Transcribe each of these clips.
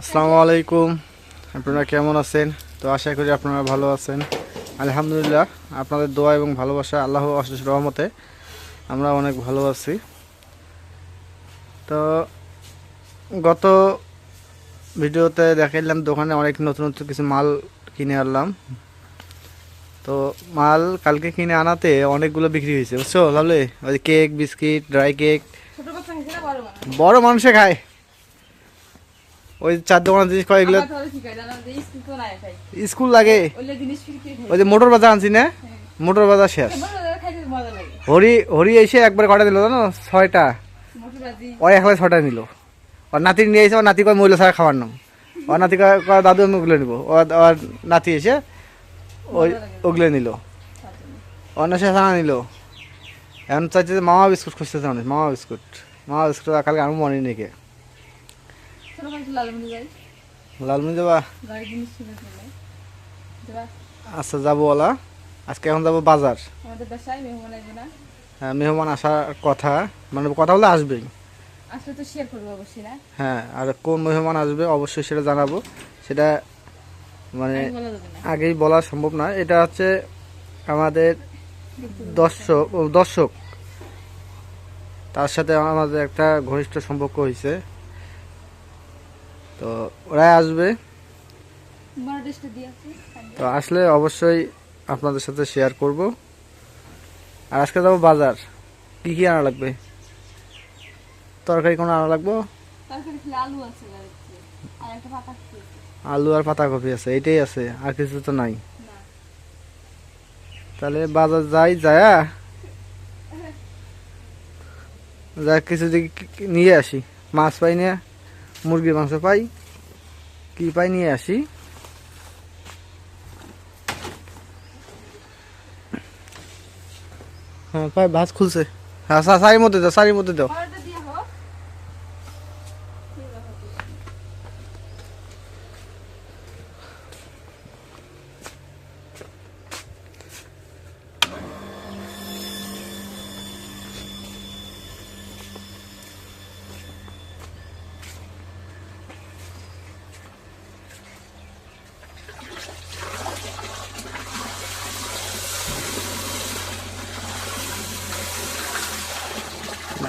আসসালামু আলাইকুম। আপনারা কেমন আছেন? তো আশা করি আপনারা ভালো আছেন। আলহামদুলিল্লাহ আপনাদের দোয়া এবং ভালোবাসা আল্লাহ অশেষ রহমতে আমরা অনেক ভালো আছি। তো গত ভিডিওতে দেখাইলাম দোকানে অনেক নতুন নতুন কিছু মাল কিনে আনলাম। তো মাল কালকে কিনে আনাতে অনেকগুলো বিক্রি হয়েছে বুঝছ? লাভলে? ওই কেক বিস্কিট ড্রাই কেক। বড় মানুষে খায়। ওই চার দোকানের জিনিস কয় এগুলো? কি স্কুল লাগে? ওই যে মোটর বাজার আনছি না? মোটর বাজার শেষ। হরি হরি এসে একবার কটা দিল জানো? ছয়টা। ওই একলা ছটা নিল। ওর নাতি নিয়ে এসে ওর নাতি কয় মহিলা ছাড়া খাবার নাম। ওর নাতি কয় দাদু আমি ওগুলো নিবো। ওর নাতি এসে ওই ওগুলো নিল। অন্য সে ছাড়া নিল। এখন চাইছে মামা বিস্কুট খুঁজতে চাও মামা বিস্কুট। মামা বিস্কুট কালকে আমি মনে নেই ছোট খাইতে লাল মনে যাই লালমনি যাবা? আচ্ছা যাব ওলা। আজকে এখন যাব বাজার। হ্যাঁ মেহমান আসার কথা। মানে কথা বলে আসবেই। আসলে তো শেয়ার করব অবশ্যই না? হ্যাঁ আর কোন মেহমান আসবে অবশ্যই সেটা জানাব। সেটা মানে আগেই বলা সম্ভব না। এটা হচ্ছে আমাদের দর্শক ও দর্শক। তার সাথে আমাদের একটা ঘনিষ্ঠ সম্পর্ক হয়েছে তো ওরাই আসবে। তো আসলে অবশ্যই আপনাদের সাথে শেয়ার করব। আর আজকে যাব বাজার। কি কি আনা লাগবে? তরকারি কোনো আনা লাগবো? আলু আর পাতা খেয়েছে আলু আর পাতাকপি আছে এটাই আছে আর কিছু তো নাই। তাহলে বাজার যাই যায়া। যা কিছু দিকে নিয়ে আসি মাছ পাই না মুরগির মাংস পাই। কি পাই নিয়ে আসি। হ্যাঁ পাই ভাত খুলছে। হ্যাঁ সারির মধ্যে দাও সারির মধ্যে দাও বড়টা দিয়ে হোক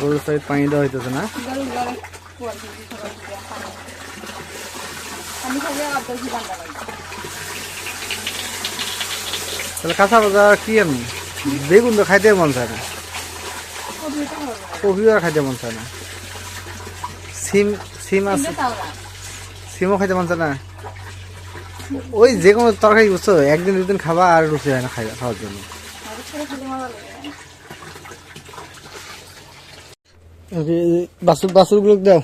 গরুর সাইড পানি দেওয়া হইতেছে না। তাহলে কাঁচা বাজার কি আমি বেগুন তো খাইতে মন চায় না। কপিও খাইতে মন চায় না। সিম সিম আছে সিমও খাইতে মন চায় না। ওই যে কোনো তরকারি বুঝছ একদিন দুদিন খাবা আর রুচি হয় না খাই খাওয়ার জন্য। বাসুর বাসুরগুলো দাও।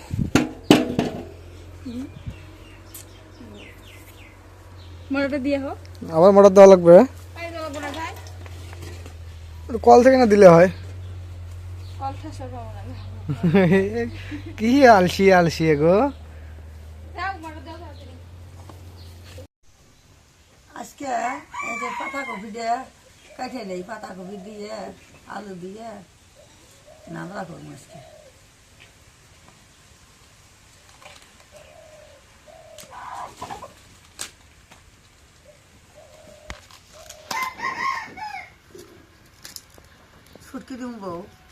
মরটা দিয়ে হোক। আবার মোটর দেওয়া লাগবে যায় কল থেকে না দিলে হয়। কল ঠাসা পাবো না কি আলসি আলসি গো। আজকে এই যে পাতাকপি দিয়ে কেটে নেই পাতাকপি দিয়ে আলু দিয়ে। নামলা করব আজকে ছুটকি দিব বউ কেটে নেই মধ্যে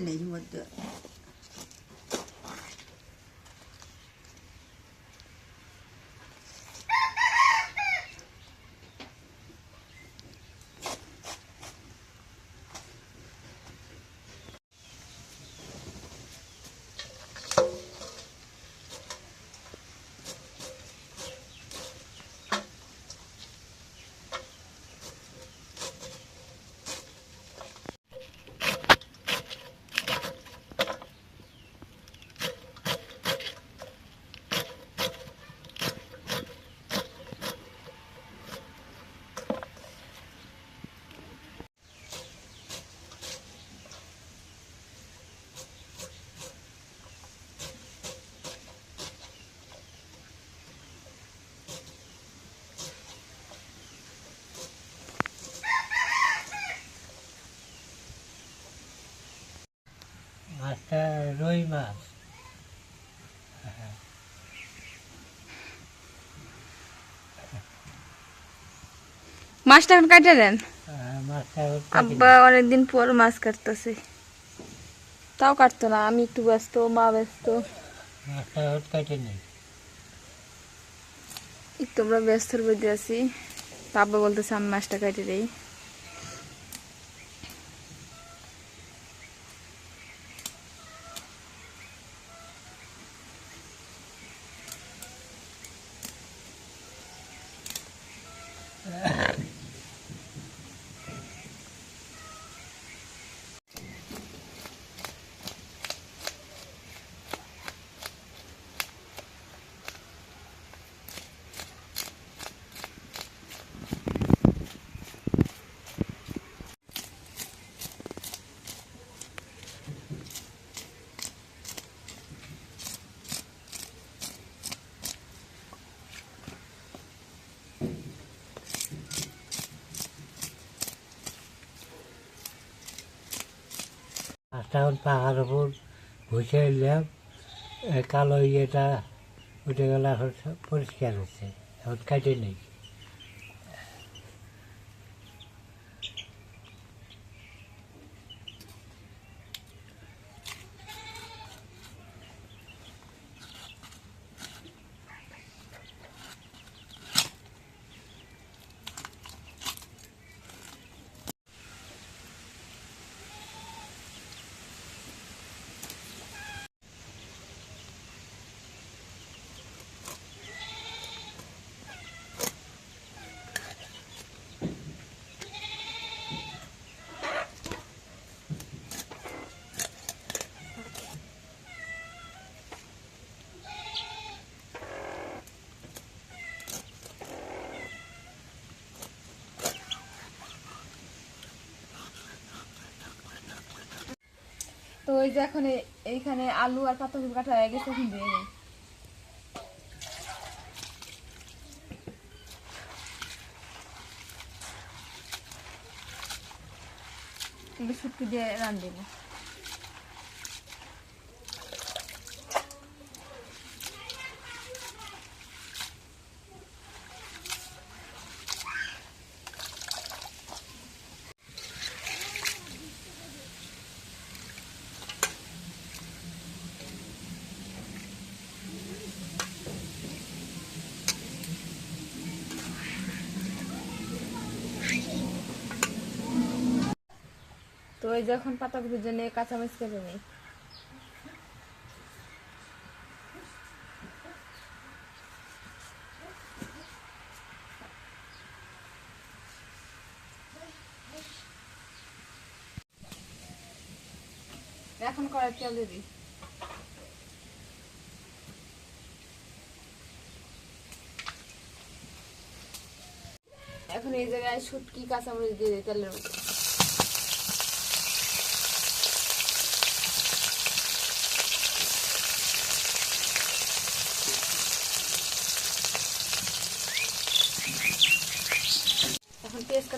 রুই মাছ মাছটা এখন কাটে দেন? আহ, মাছটা এখন কাটি আব্বা অনেকদিন পর মাছ কাটতেছে। তাও কাটতো না আমি একটু ব্যস্ত মা ব্যস্ত। একটু আমরা ব্যস্তর মধ্যে আছি। তা আব্বা বলতেছে আমি মাছটা কাটে দেই। এখন পাহাড় ওপর বসে এলাম কালো ইয়েটা উঠে গেলে এখন পরিষ্কার হচ্ছে এখন কাটে নেই তো ওই যে এখন এইখানে আলু আর পাতাকপি কাটা হয়ে গেছে, এখন দিয়ে দিই শুটকি দিয়ে রান দেবো এই যে এখন পাতাকপির জন্য কাঁচামরিচ কেটে নেই। এখন কড়াই তেল দিয়ে এখন এই জায়গায় শুটকি, কাঁচামরিচ দিয়ে দিই তেলের মধ্যে।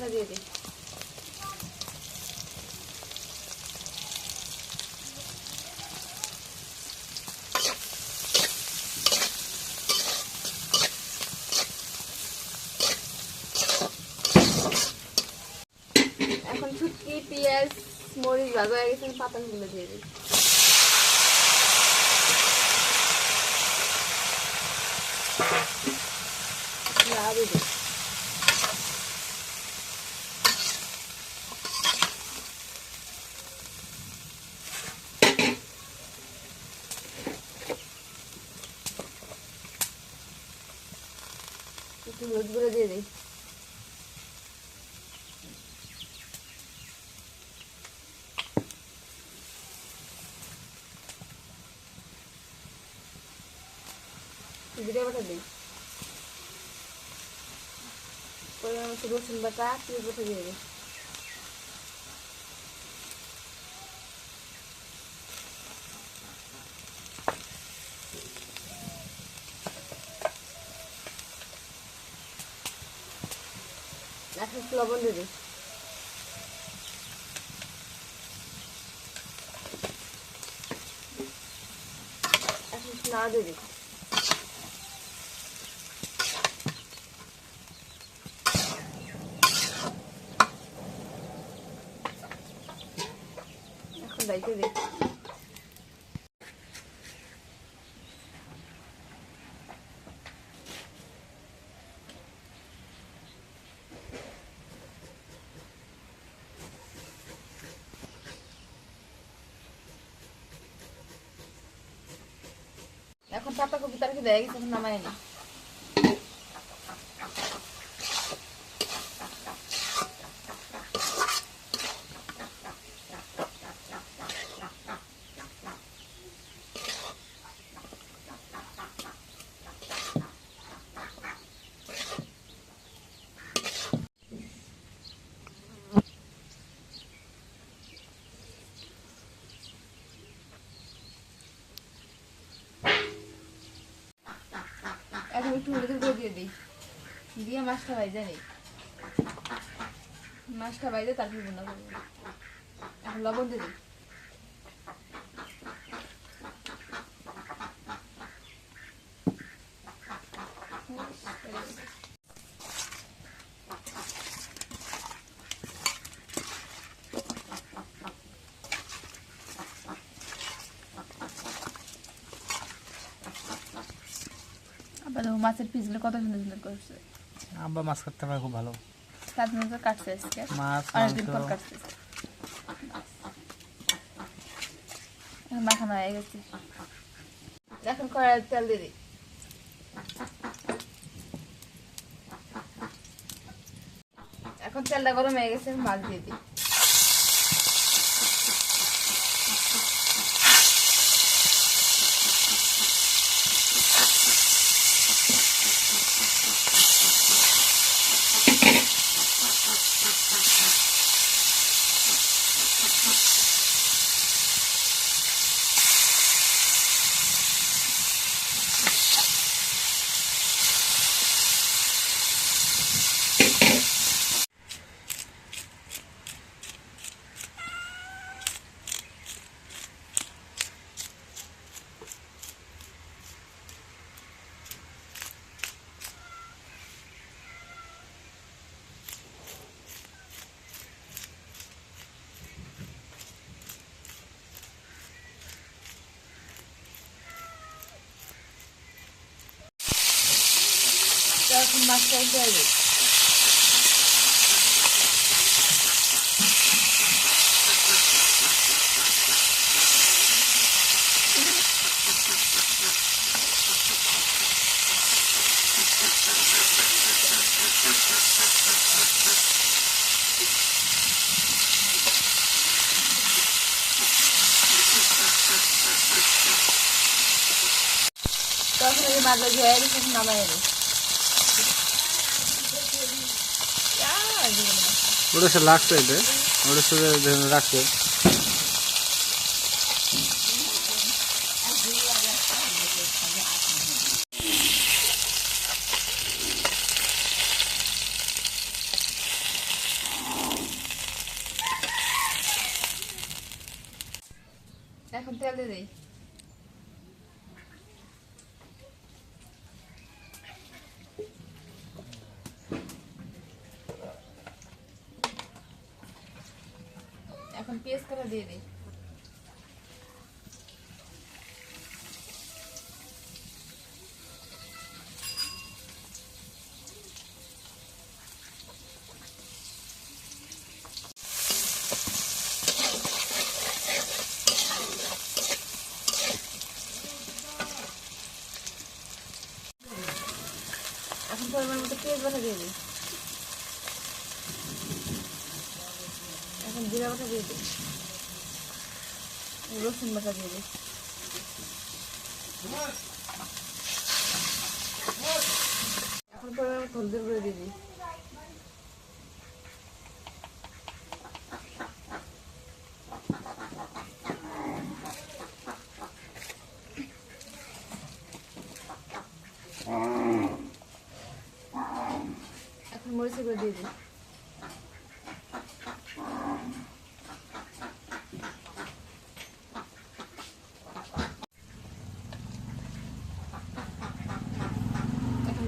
কাটা দিয়ে দিই। এখন শুটকি পেঁয়াজ মরিচ ভাজা হয়ে গেছে পাতাগুলো দিয়ে দিই। দিই একটু হলুদ গুঁড়ো দিয়ে দিই বাটা দিই পরিমাণ মতো রসুন বাটা পেঁয়াজ বাটা দিয়ে দিই। এখন লবণ দিয়ে দিই। না দিয়ে এখন দাইতে দিই এখন পাতা কপি তার কি দেয় গেছে এখন নামায় এখন একটু হলুদের গুঁড়ো দিয়ে দিই। দিয়ে মাছটা ভাইজা নেই। মাছটা ভাইজা তারপর বোনা করব। এখন লবণ দিয়ে দিই আবার দেখো মাছের পিসগুলো কত সুন্দর সুন্দর করছে। আব্বা মাছ কাটতে পারে খুব ভালো। তার জন্য কাটছে আজকে। মাছ অনেকদিন পর কাটছে। মাখানো হয়ে গেছে। এখন কড়াই তেল দিয়ে দিই। এখন তেলটা গরম হয়ে গেছে মাছ দিয়ে দিই তো এখন মাছটা দিয়ে দিই তখন এই মাছটা ধুয়ে গেছে এখন নামাই নিই ওটা সে লাগছে এটা ওটা সে রাখছে এখন তেল দিয়ে এখন পেস্ট করে দিয়ে দিই এখন পরিমাণ মতো পেঁয়াজ বাটা দিয়ে দিই এখন জিরা বাটা দিয়ে দিই রসুন বাটা দিয়ে দিই। এখন পরিমাণ দিয়ে দিই।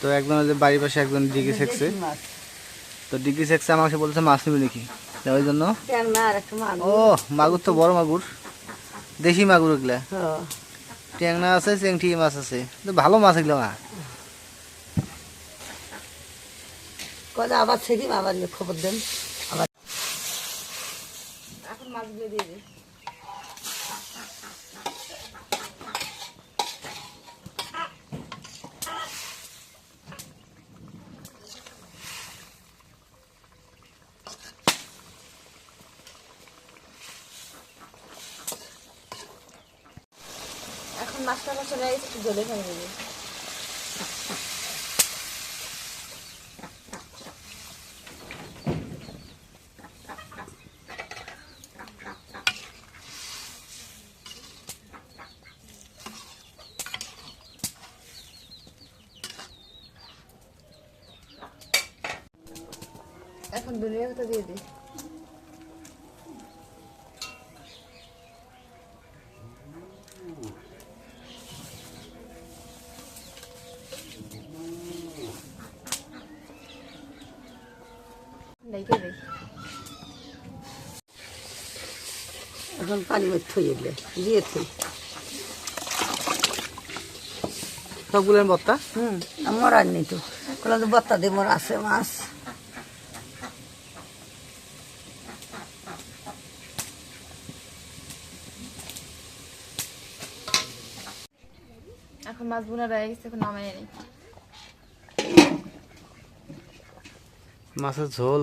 তো একজন বাড়ির পাশে একজন ডিগ্রি মাছ তো ডিগ্রি শেখছে আমাকে বলছে মাছ নিবি নাকি? ওই জন্য ও মাগুর তো বড় মাগুর। দেশি মাগুর এগুলা ট্যাংনা আছে চেংটি মাছ আছে। তো ভালো মাছ এগুলো মা কবে আবার ছেড়িম আবার খবর দেন। আবার এখন মাছগুলো দিয়ে দিই এখন মাছটা মশলা একটু জলে ফেলে দিবি। এখন দুনিয়া কথা দিয়ে দিই ডাইকে দিই এখন পানি মধ্যে থই এগুলো দিয়ে থই। সবগুলো বত্তা? হুম আমার আর নেই তো। কলাম তো বত্তা দিয়ে মোর আছে মাছ। এখন মাছ বোনা রয়ে গেছে এখন নামাই নেই। মাছের ঝোল।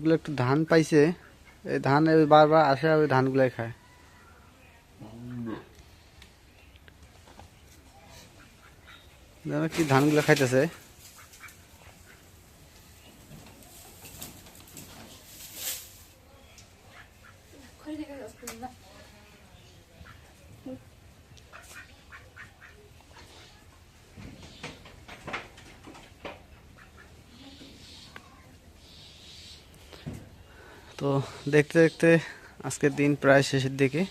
তা হাঁসগুলো একটু ধান পাইছে, এই ধান এই বারবার আসে আর ওই ধানগুলাই খায়। জানো কি ধানগুলো খাইতেছে। তো দেখতে দেখতে আজকের দিন প্রায় শেষের দিকে।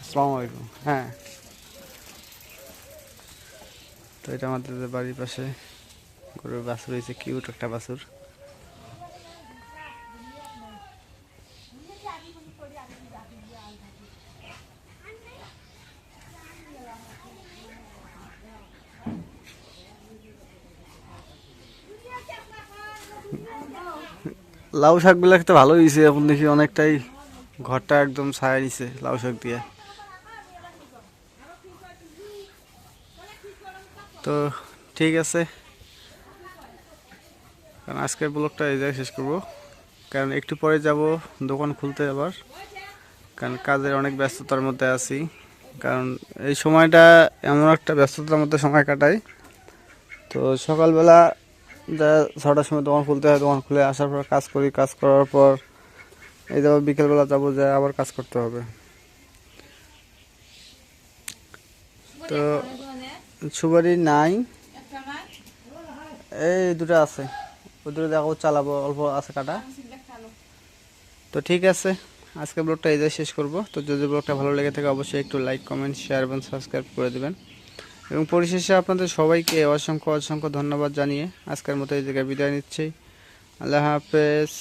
আসসালামু হ্যাঁ। তো এটা আমাদের বাড়ির পাশে গরুর বাছুর হয়েছে কিউট একটা বাছুর। লাউ শাকগুলো খেতে ভালো হয়েছে এখন দেখি অনেকটাই ঘরটা একদম ছায়া নিছে লাউ শাক দিয়ে। তো ঠিক আছে। কারণ আজকের ব্লগটা এই জায়গায় শেষ করব। কারণ একটু পরে যাব দোকান খুলতে আবার। কারণ কাজের অনেক ব্যস্ততার মধ্যে আছি। কারণ এই সময়টা এমন একটা ব্যস্ততার মধ্যে সময় কাটাই। তো সকালবেলা যা ছটার সময় দোকান খুলতে হয়, দোকান খুলে আসার পর কাজ করি, কাজ করার পর এই যাব বিকেলবেলা যাব যে আবার কাজ করতে হবে। তো সুপারি নাই। এই দুটো আছে। ওই দুটো দেখো চালাবো, অল্প আছে কাটা। তো ঠিক আছে, আজকে ব্লগটা এই শেষ করব। তো যদি ব্লগটা ভালো লেগে থাকে, অবশ্যই একটু লাইক কমেন্ট শেয়ার এবং সাবস্ক্রাইব করে দেবেন। এবং পরিশেষে আপনাদের সবাইকে অসংখ্য অসংখ্য ধন্যবাদ জানিয়ে আজকের মতো এই জায়গায় বিদায় নিচ্ছি। আল্লাহ হাফেজ।